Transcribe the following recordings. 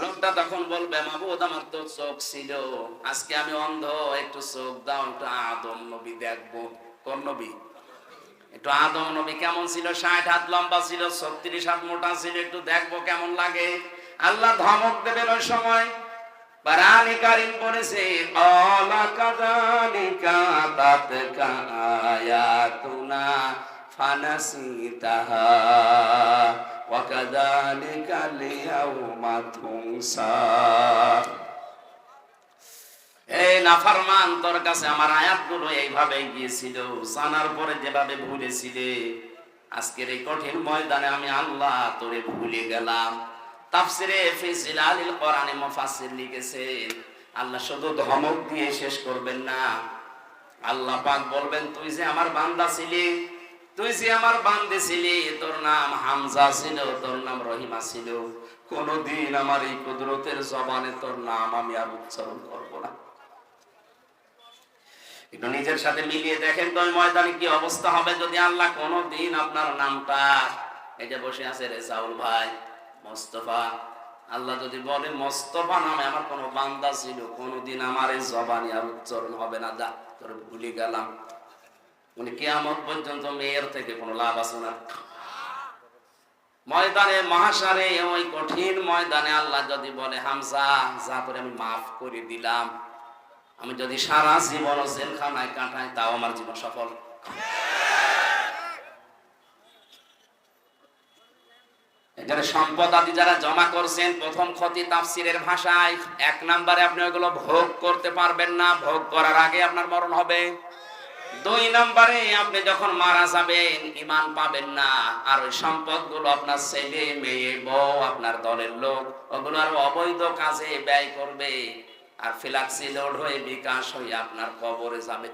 লোকটা তখন বলবে মাবুদ আমার তো চোখ ছিল। আজকে আমি অন্ধ, একটু চোখ দাও, একটু আদম নবী দেখব। কোন নবী? একটু আদম নবী কেমন ছিল? ষাট হাত লম্বা ছিল, ছত্রিশ হাত মোটা ছিল, একটু দেখব কেমন লাগে। আল্লাহ ধমক দেবেন ওই সময়। পারানি কারিম বলেছে অলা কাদালিকা তাতকা আয়াতুনা। ওয়া কাদালিকা লিয়াউমা তুনসা এই তোর কাছে আমার আয়াতগুলো এইভাবে গিয়েছিল পরে যেভাবে আজকের এই কঠিন ময়দানে আমি আল্লাহ তোরে ভুলে গেলাম। তাফসিরে ফিসিল আলিল কোরআনে মুফাসসির লিখেছেন আল্লাহ শুধু ধমক দিয়ে শেষ করবেন না। আল্লাহ পাক বলবেন, তুই যে আমার বান্দা ছিলি তুই যে আমার বান্দে ছিলি, তোর নাম হামজা ছিল, তোর নাম রহিমা ছিল। কোনদিন আমার এই কুদরতের জবানে তোর নাম আমি আর উচ্চারণ করব না। একটু নিজের সাথে মিলিয়ে দেখেন তো ময়দানে কি অবস্থা হবে যদি আল্লাহ কোনদিন আপনার নামটা এই যে বসে আছে রেজাউল ভাই, মোস্তফা, আল্লাহ যদি বলে মোস্তফা নামে আমার কোনো বান্দা ছিল, কোনদিন আমার এই জবানি আর উচ্চারণ হবে না। যা, তোর ভুলে গেলাম। উনি কেয়ামত পর্যন্ত মেয়ের থেকে কোনো লাভ আছে না। ময়দানে, মহাসারে, ওই কঠিন ময়দানে আল্লাহ যদি বলে, হামজা, যা করে আমি মাফ করে দিলাম, আমি যদি সারা জীবন জেলখানায় কাটাই, তাও আমার জীবন সফল। এখানে সম্পদ আদি যারা জমা করছেন, প্রথম ক্ষতি তাফসিরের ভাষায়, এক নম্বরে আপনি ওইগুলো ভোগ করতে পারবেন না, ভোগ করার আগে আপনার মরণ হবে। দুই নম্বরে আপনি যখন মারা যাবেন ইমান পাবেন না। আর ওই সম্পদগুলো আপনার ছেলে, মেয়ে, বউ, আপনার দলের লোক, ওগুলো আর অবৈধ কাজে ব্যয় করবে। আর ফিলাক্সি লোড হয়ে বিকাশ হয়ে আপনার কবরে যাবে।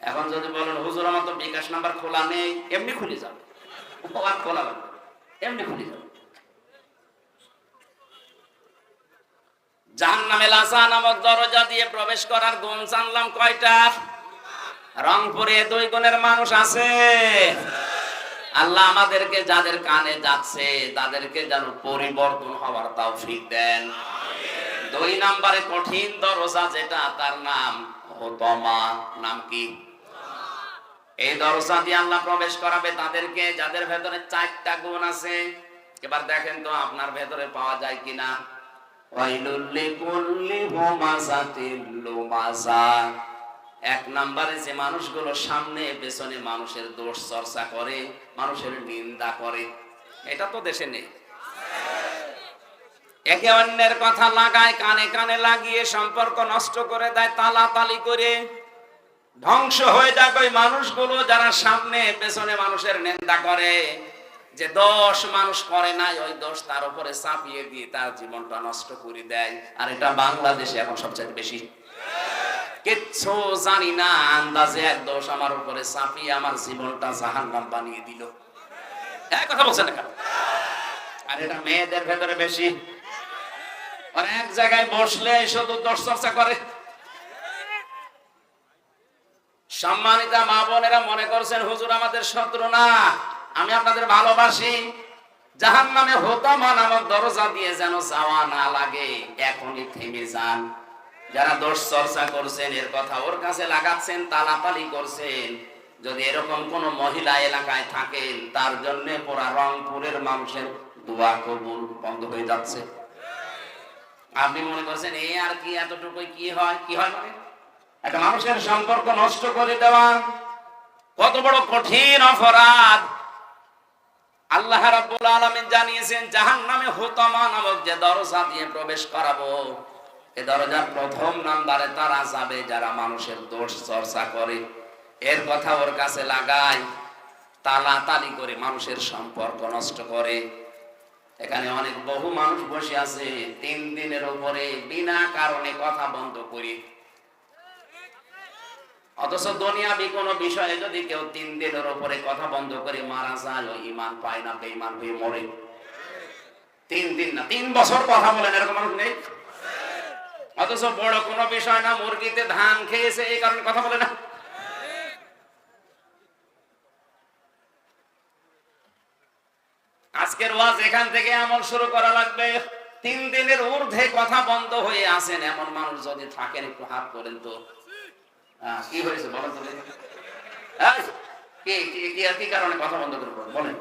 এখন যদি বলেন, হুজুর, আমার তো বিকাশ নাম্বার খোলা নেই। এমনি খুলে যাবে। খোলা এমনি খুলে যাবে। জাহান্নামে লাসা নামক দরজা দিয়ে প্রবেশ করার গুণ জানলাম কয়টা? রংপুরে দুই গুণের মানুষ আছে। আল্লাহ আমাদেরকে যাদের কানে যাচ্ছে, তাদেরকে যেন পরিবর্তন হওয়ার তাও ঠিক দেন। দুই নম্বরে কঠিন দরজা যেটা, তার নাম হোতমা। নাম কি? এই দরজা দিয়ে আল্লাহ প্রবেশ করাবে তাদেরকে, যাদের ভেতরে চারটা গুণ আছে। এবার দেখেন তো আপনার ভেতরে পাওয়া যায় কিনা। এক যে মানুষগুলো সামনে পেছনে মানুষের দোষ চর্চা করে, মানুষের নিন্দা করে। এটা তো দেশে নেই। একে অন্যের কথা লাগায়, কানে কানে লাগিয়ে সম্পর্ক নষ্ট করে দেয় তালা তালি করে। ধ্বংস হয়ে যাক ওই মানুষগুলো যারা সামনে পেছনে মানুষের নিন্দা করে। যে দোষ মানুষ করে নাই, ওই দোষ তার উপরে চাপিয়ে দিয়ে তার জীবনটা নষ্ট করে দেয়। আর এটা বাংলাদেশে এখন সবচেয়ে বেশি। কিচ্ছু জানি না, আন্দাজে এক দোষ আমার উপরে চাপিয়ে আমার জীবনটা জাহান্নাম বানিয়ে দিল। এক কথা বলছেন না আর এটা মেয়েদের ভেতরে বেশি। আর এক জায়গায় বসলে শুধু দোষ চর্চা করে। সম্মানিতা মা বোনেরা মনে করছেন, হুজুর আমাদের শত্রু না। আমি আপনাদের ভালোবাসি। জাহান নামে হোতামা নামক দরজা দিয়ে যেন যাওয়া না লাগে, এখনই থেমে যান। যারা দোষ চর্চা করছেন, এর কথা ওর কাছে লাগাচ্ছেন, তালাতালি করছেন, যদি এরকম কোন মহিলা এলাকায় থাকেন, তার জন্য পুরা রংপুরের মানুষের দোয়া কবুল বন্ধ হয়ে যাচ্ছে। আপনি মনে করছেন এই আর কি এতটুকু কি হয়? কি হয় মানে? একটা মানুষের সম্পর্ক নষ্ট করে দেওয়া, কত বড় কঠিন অপরাধ। আল্লাহ রাব্বুল আলামিন জানিয়েছেন, জাহান্নামে হুতামা নামক যে দরজা দিয়ে প্রবেশ করাবো এই দরজার প্রথম নাম্বারে তারা যাবে যারা মানুষের দোষ চর্চা করে। এর কথা ওর কাছে লাগায়, তালাতালি করে মানুষের সম্পর্ক নষ্ট করে। এখানে অনেক বহু মানুষ বসে আছে, তিন দিনের উপরে বিনা কারণে কথা বন্ধ করি অথচ দুনিয়াবি কোনো বিষয়ে যদি কেউ তিন দিনের উপরে কথা বন্ধ করে মারা যায়, ওই ইমান পায় না, বেঈমান হয়ে মরে। তিন দিন না, তিন বছর কথা বলেন, এরকম মানুষ নেই? অথচ বড় কোনো বিষয় না, মুরগিতে ধান খেয়েছে, এই কারণে কথা বলে না? আজকের ওয়াজ এখান থেকে আমল শুরু করা লাগবে। তিন দিনের ঊর্ধ্বে কথা বন্ধ হয়ে আসেন, এমন মানুষ যদি থাকেন, একটু হাত করেন তো। কি হয়েছে বলেন তো কি, কি- কারণে কথা বন্ধ করে বলেন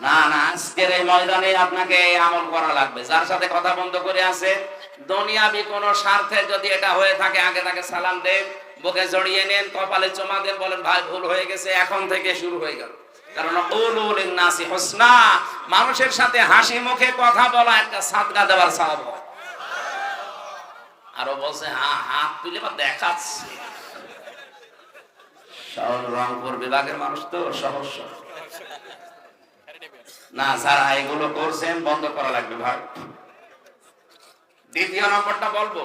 না না, আজকের এই ময়দানে আপনাকে আমল করা লাগবে। যার সাথে কথা বন্ধ করে আছে, দুনিয়াবি কোন স্বার্থে যদি এটা হয়ে থাকে, আগে তাকে সালাম দেন, বুকে জড়িয়ে নেন, কপালে চমা দেন, বলেন, ভাই, ভুল হয়ে গেছে, এখন থেকে শুরু হয়ে গেল। কারণ নাসি মানুষের সাথে হাসি মুখে কথা বলা একটা সাদগা দেওয়ার স্বভাব আরও বলছে হ্যাঁ হাত তুলে বা দেখাচ্ছে। শহর রংপুর বিভাগের মানুষ তো সহজ না, যারা এগুলো করছেন বন্ধ করা লাগবে ভাই। দ্বিতীয় নম্বরটা বলব।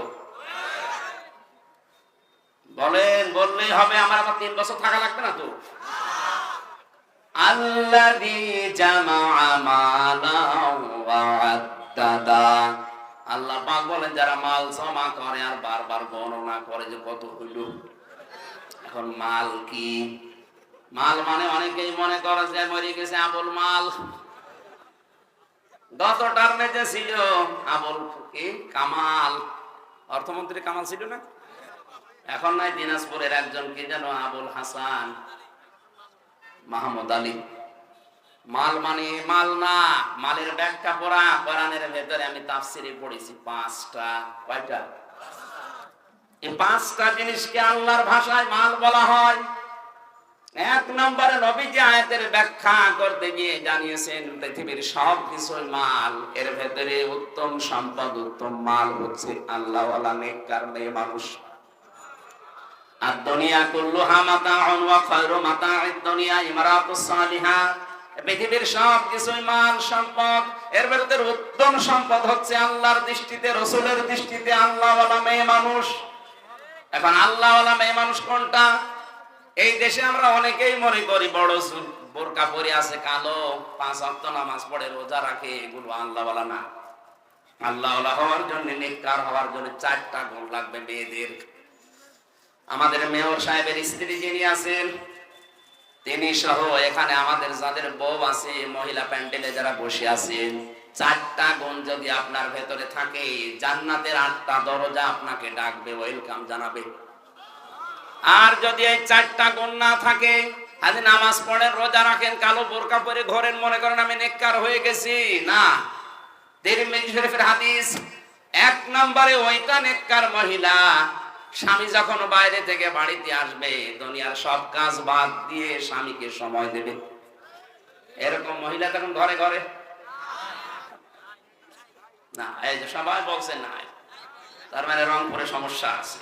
বলেন, বললেই হবে, আমার আবার তিন বছর থাকা লাগবে না তো। মালান ওয়া আদ্দাদা। আল্লাহ পাক বলেন, যারা মাল জমা করে আর বারবার গণনা করে যে কত হইল। এখন মাল কি? মাল মানে অনেকেই মনে করে যে মরে গেছে আবুল মাল। গত টার্মে যে ছিল আবুল কি? কামাল। অর্থমন্ত্রী কামাল ছিল না? এখন নাই, দিনাজপুরের একজন কি যেন? আবুল হাসান। মাহমুদ আলী। মাল মানে মাল না, মালের ব্যাগটা পড়া, কোরআনের ভেতরে আমি তাফসিরে পড়েছি পাঁচটা, কয়টা? এই পাঁচটা জিনিসকে আল্লাহর ভাষায় মাল বলা হয়। এক নম্বরে নবীজি আয়াতের ব্যাখ্যা করতে গিয়ে জানিয়েছেন, পৃথিবীর সব কিছুই মাল, এর ভেতরে উত্তম সম্পদ, উত্তম মাল হচ্ছে আল্লাহ নেককার মেয়ে মানুষ। আর দুনিয়া কুল্লুহা মাতাউন ওয়া খায়রু মাতাউদ দুনিয়া ইমরাতুস সালিহা পৃথিবীর সব কিছুই মাল সম্পদ। এর ভেতরে উত্তম সম্পদ হচ্ছে আল্লাহর দৃষ্টিতে, রসুলের দৃষ্টিতে আল্লাহওয়ালা মেয়ে মানুষ। এখন আল্লাহওয়ালা মেয়ে মানুষ কোনটা? এই দেশে আমরা অনেকেই মনে করি বড় বোরকা পরে আছে কালো, পাঁচ অক্ত নামাজ পড়ে, রোজা রাখে, এগুলো আল্লাহওয়ালা না। আল্লাহওয়ালা হওয়ার জন্য, নেককার হওয়ার জন্য চারটা গুণ লাগবে মেয়েদের। আমাদের মেয়র সাহেবের স্ত্রী যিনি আছেন তিনি সহ এখানে আমাদের যাদের বউ আছে, মহিলা প্যান্ডেলে যারা বসে আছেন চারটা গুণ যদি আপনার ভেতরে থাকে, জান্নাতের আটটা দরজা আপনাকে ডাকবে ওয়েলকাম জানাবে। আর যদি এই চারটা গুণ না থাকে, আজ নামাজ পড়েন, রোজা রাখেন, কালো বোরকা পরে ঘরেন মনে করেন আমি নেককার হয়ে গেছি, না। তিরমিজি শরীফের হাদিস, এক নম্বরে ওইটা নেককার মহিলা স্বামী যখন বাইরে থেকে বাড়িতে আসবে, দুনিয়ার সব কাজ বাদ দিয়ে স্বামীকে সময় দেবে। এরকম মহিলা তখন ঘরে ঘরে? না, এই যে সবাই বলছে না। তার মানে রংপুরে সমস্যা আছে।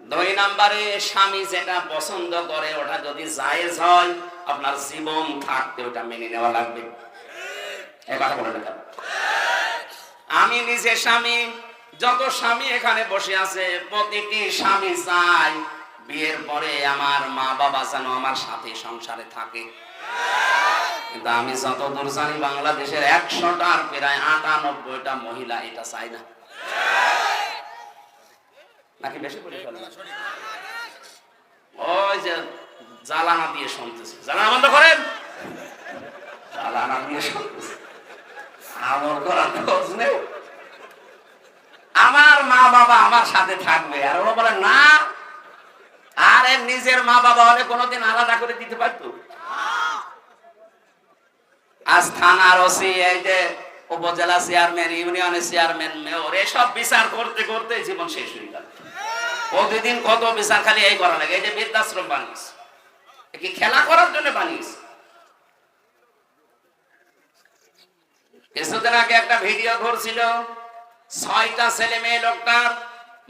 দুই নম্বরে, স্বামী যেটা পছন্দ করে, ওটা যদি জায়েজ হয়, আপনার জীবন থাকতে ওটা মেনে নেওয়া লাগবে। এবার বলে কেন? আমি নিজে স্বামী, যত স্বামী এখানে বসে আছে, প্রতিটি স্বামী চাই বিয়ের পরে আমার মা বাবা যেন আমার সাথে সংসারে থাকে। কিন্তু আমি জানি বাংলাদেশের একশোটার প্রায় আটানব্বইটা মহিলা এটা চাই না। নাকি বেশি ওই যে জ্বালানা দিয়ে শুনতেছে। জ্বালানা বন্ধ করেন। জ্বালানা দিয়ে শুনতেছে। আমল করার খোঁজ নেই। আমার মা বাবা আমার সাথে থাকবে। আর ওরা বলে, না, আর এর নিজের মা বাবা হলে কোনোদিন আলাদা করে দিতে পারতো? আজ থানার ওসি এই যে উপজেলা চেয়ারম্যান, ইউনিয়নের চেয়ারম্যান, মেয়র, এসব বিচার করতে করতে জীবন শেষ হয়ে গেল। প্রতিদিন কত বিচার খালি এই করা লাগে, এই যে বৃদ্ধাশ্রম বানিয়েছে। কি খেলা করার জন্য বানিয়েছে? কিছুদিন আগে একটা ভিডিও ঘুরছিল ছয়টা ছেলে মেয়ে লোকটার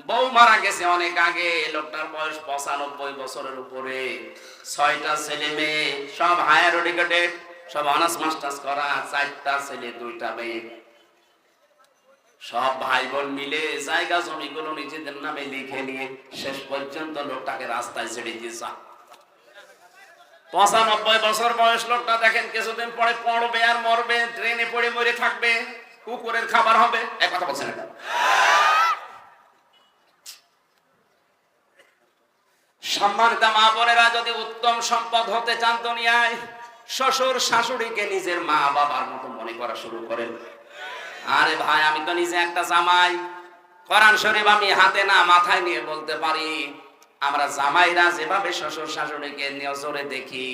বউ মারা গেছে অনেক আগে। লোকটার বয়স পঁচানব্বই বছরের উপরে। ছয়টা ছেলে মেয়ে, সব হায়ার এডুকেটেড সব অনার্স মাস্টার্স করা, চারটা ছেলে, দুইটা মেয়ে। সব ভাই বোন মিলে জায়গা, জমিগুলো নিজেদের নামে লিখে নিয়ে শেষ পর্যন্ত লোকটাকে রাস্তায় ছেড়ে দিয়েছে পঁচানব্বই বছর বয়স লোকটা দেখেন, কিছুদিন পরে পড়বে আর মরবে, ট্রেনে পড়ে মরে থাকবে। কুকুরের খাবার হবে? এক কথা বলছেন সম্মানিত মা বোনেরা, যদি উত্তম সম্পদ হতে চান দুনিয়ায়, শ্বশুর শাশুড়িকে নিজের মা বাবার মতো মনে করা শুরু করেন। আরে ভাই, আমি তো নিজে একটা জামাই। কোরআন শরীফ আমি হাতে না মাথায় নিয়ে বলতে পারি, আমরা জামাইরা যেভাবে শ্বশুর শাশুড়িকে নজরে দেখি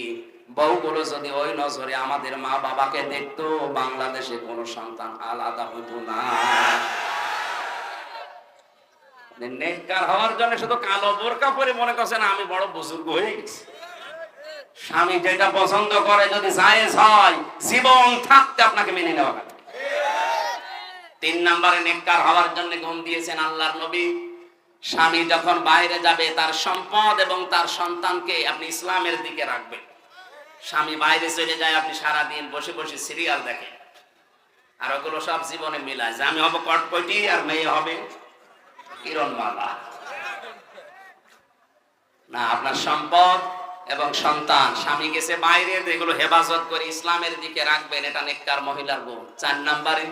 বউগুলো যদি ওই নজরে আমাদের মা বাবাকে দেখতো, বাংলাদেশে কোনো সন্তান আলাদা হতো না। মনে তিন নম্বরে হওয়ার জন্য আল্লাহর নবী। স্বামী যখন বাইরে যাবে, তার সম্পদ এবং তার সন্তানকে আপনি ইসলামের দিকে রাখবেন। স্বামী বাইরে চলে যায়, আপনি সারা দিন বসে বসে সিরিয়াল দেখেন। আর ওগুলো সব জীবনে মিলায়। যে আমি হব কটকটি আর মেয়ে হবে কিরণমালা না, আপনার সম্পদ এবং সন্তান, স্বামী গেছে বাইরে এগুলো হেফাজত করে ইসলামের দিকে রাখবেন, এটা নেককার মহিলার গুণ। চার নাম্বারে,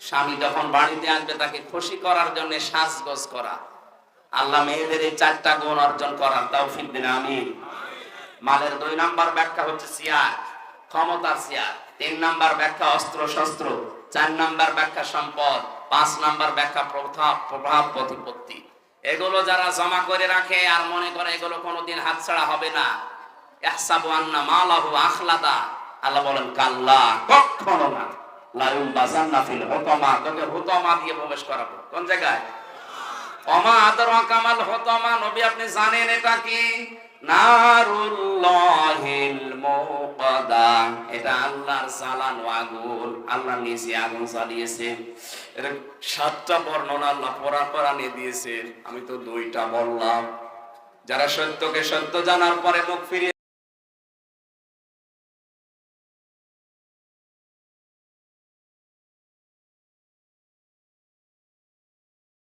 স্বামী যখন বাড়িতে আসবে, তাকে খুশি করার জন্য সাজগোজ করা। আল্লাহ মেয়েদের এই চারটা গুণ অর্জন করার তাও দিন আমি মালের দুই নাম্বার ব্যাখ্যা হচ্ছে সিয়ার, ক্ষমতার সিয়ার। তিন নাম্বার ব্যাখ্যা অস্ত্র শস্ত্র, চার নাম্বার ব্যাখ্যা সম্পদ, পাঁচ নাম্বার ব্যাখ্যা প্রভাব প্রভাব প্রতিপত্তি। এগুলো যারা জমা করে রাখে আর মনে করে এগুলো কোনোদিন হাতছাড়া হবে না। আন্না আখলাদা। আল্লাহ বলেন, কাল্লা, কখনো না। লায়ুম ফিল তোকে দিয়ে প্রবেশ করাবো। কোন জায়গায়? অমা আদর কামাল হতমা। নবী আপনি জানেন এটা কি? এটা চালানো আগুন। আগুন চালিয়েছে এটা সাতটা বর্ণনা আল্লাহ দিয়েছে। আমি তো দুইটা বললাম। যারা সত্যকে সত্য জানার পরে মুখ ফিরিয়ে